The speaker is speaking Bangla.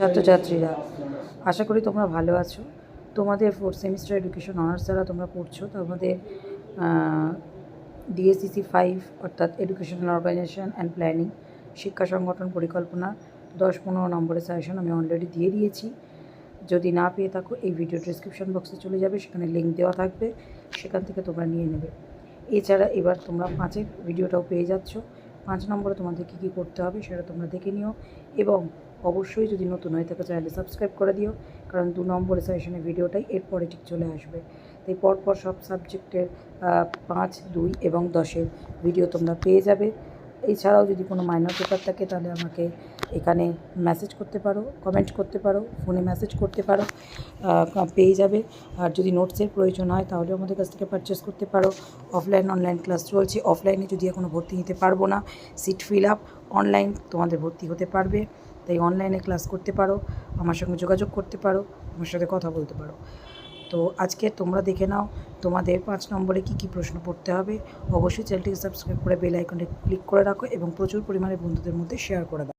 ছাত্রছাত্রীরা। আশা করি তোমরা ভালো আছো। তোমাদের ফোর্থ সেমিস্টার এডুকেশন অনার্স যারা তোমরা পড়ছো তোমাদের ডিএসসিসি ফাইভ অর্থাৎ এডুকেশনাল অর্গানাইজেশন অ্যান্ড প্ল্যানিং শিক্ষা সংগঠন পরিকল্পনা, দশ পনেরো নম্বরের সাজেশন আমি অলরেডি দিয়ে দিয়েছি। যদি না পেয়ে থাকো, এই ভিডিও ডিসক্রিপশন বক্সে চলে যাবে, সেখানে লিঙ্ক দেওয়া থাকবে, সেখান থেকে তোমরা নিয়ে নেবে। এছাড়া এবার তোমরা পাঁচের ভিডিওটাও পেয়ে যাচ্ছ। পাঁচ নম্বরে তোমাদের কী কী করতে হবে সেটা তোমরা দেখে নিও এবং অবশ্যই যদি নতুন হয়ে থাকে চ্যানেলটি সাবস্ক্রাইব করে দিও, কারণ দু নম্বরে সেশনের ভিডিওটাই এরপরে ঠিক চলে আসবে। তাই পরপর সব সাবজেক্টের পাঁচ, দুই এবং দশের ভিডিও তোমরা পেয়ে যাবে। এছাড়াও যদি কোনো মাইনর পেপার থাকে, তাহলে আমাকে এখানে মেসেজ করতে পারো কমেন্ট করতে পারো ফোনে মেসেজ করতে পারো পেয়ে যাবে। আর যদি নোটসের প্রয়োজন হয়, তাহলেও আমাদের কাছ থেকে পারচেস করতে পারো। অফলাইন অনলাইন ক্লাস চলছে। অফলাইনে যদি এখনও ভর্তি নিতে পারব না সিট ফিল আপ অনলাইন তোমাদের ভর্তি হতে পারবে। তাই অনলাইনে ক্লাস করতে পারো, আমার সঙ্গে যোগাযোগ করতে পারো, আমার সাথে কথা বলতে পারো। তো আজকে তোমরা দেখে নাও তোমাদের পাঁচ নম্বরে কি কি প্রশ্ন পড়তে হবে। অবশ্যই চ্যানেলটিকে সাবস্ক্রাইব করে বেল আইকনটি ক্লিক করে রাখো এবং প্রচুর পরিমাণে বন্ধুদের মধ্যে শেয়ার করে দাও।